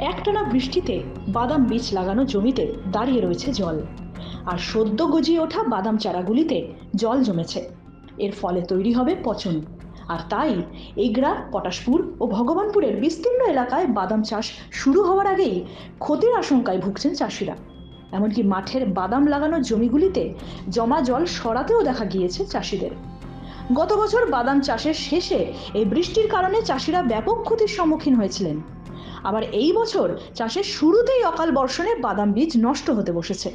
একটানা বৃষ্টিতে বাদাম বীজ লাগানো জমিতে দাঁড়িয়ে রয়েছে জল। আর সদ্য গজিয়ে ওঠা বাদাম চারাগুলিতে জল জমেছে। এর ফলে তৈরি হবে পচন। আর তাই এগরা পটাশপুর ও ভগবানপুরের বিস্তীর্ণ এলাকায় বাদাম চাষ শুরু হওয়ার আগেই ক্ষতির আশঙ্কায় ভুগছেন চাষিরা। এমনকি মাঠের বাদাম লাগানো জমিগুলিতে জমা জল সরাতেও দেখা গিয়েছে চাষিদের। গত বছর বাদাম চাষের শেষে এই বৃষ্টির কারণে চাষিরা ব্যাপক ক্ষতির সম্মুখীন হয়েছিলেন। আবার এই বছর চাষের শুরুতেই অকাল বর্ষণে বাদাম বীজ নষ্ট হতে বসেছে।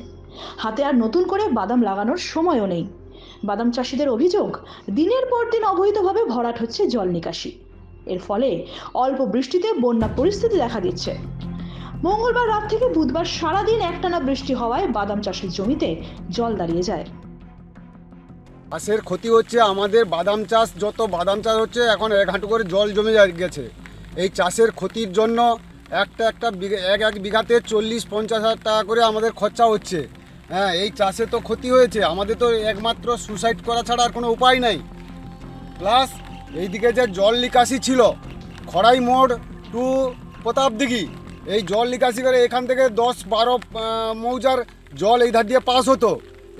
হাতে আর নতুন করে বাদাম লাগানোর সময়ও নেই। বাদাম চাষিদের অভিযোগ, দিনের পর দিন অবৈধভাবে ভরাট হচ্ছে জল নিকাশি। এর ফলে অল্প বৃষ্টিতে বন্যা পরিস্থিতি দেখা দিচ্ছে। মঙ্গলবার রাত থেকে বুধবার সারাদিন একটানা বৃষ্টি হওয়ায় বাদাম চাষের জমিতে জল দাঁড়িয়ে যায়। চাষের ক্ষতি হচ্ছে আমাদের বাদাম চাষ, যত বাদাম চাষ হচ্ছে, এখন এক হাঁটু করে জল জমে গেছে। এই চাষের ক্ষতির জন্য একটা একটা এক এক বিঘাতে চল্লিশ, পঞ্চাশ হাজার টাকা করে আমাদের খরচা হচ্ছে। হ্যাঁ এই চাষে তো ক্ষতি হয়েছে। আমাদের তো একমাত্র সুসাইড করা ছাড়া আর কোনো উপায় নাই। প্লাস এইদিকে যে জল নিকাশি ছিল, খড়াই মোড় টু প্রতাপদিঘি এই জল নিকাশি করে এখান থেকে দশ, বারো মৌজার জল এই ধার দিয়ে পাস হতো।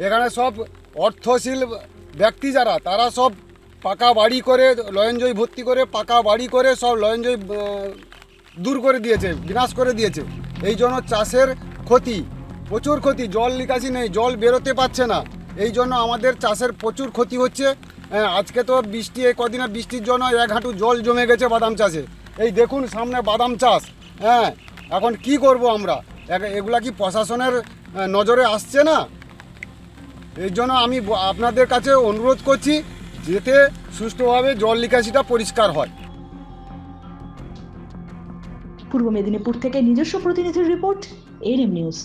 এখানে সব অর্থশীল ব্যক্তি যারা, তারা সব পাকা বাড়ি করে লয়ঞ্জয় ভর্তি করে পাকা বাড়ি করে সব লয়ঞ্জয় আহ, দূর করে দিয়েছে বিনাশ করে দিয়েছে। এই জন্য চাষের ক্ষতি প্রচুর ক্ষতি জল নিকাশি নেই জল বেরোতে পারছে না। এই জন্য আমাদের চাষের প্রচুর ক্ষতি হচ্ছে। হ্যাঁ, আজকে তো বৃষ্টি এই কদিনের বৃষ্টির জন্য এক হাঁটু জল জমে গেছে বাদাম চাষে। এই দেখুন সামনে বাদাম চাষ। হ্যাঁ এখন কি করব আমরা? এগ- এগুলা কি প্রশাসনের নজরে আসছে না? এই জন্য আমি আপনাদের কাছে অনুরোধ করছি যাতে সুষ্ঠুভাবে জল নিকাশিটা পরিষ্কার হয়। পূর্ব মেদিনীপুর থেকে নিজস্ব প্রতিনিধির রিপোর্ট এনএম নিউজ।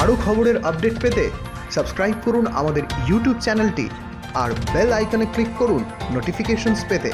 আরও খবরের আপডেট পেতে সাবস্ক্রাইব করুন আমাদের ইউটিউব চ্যানেলটি আর বেল আইকনে ক্লিক করুন নোটিফিকেশনস পেতে।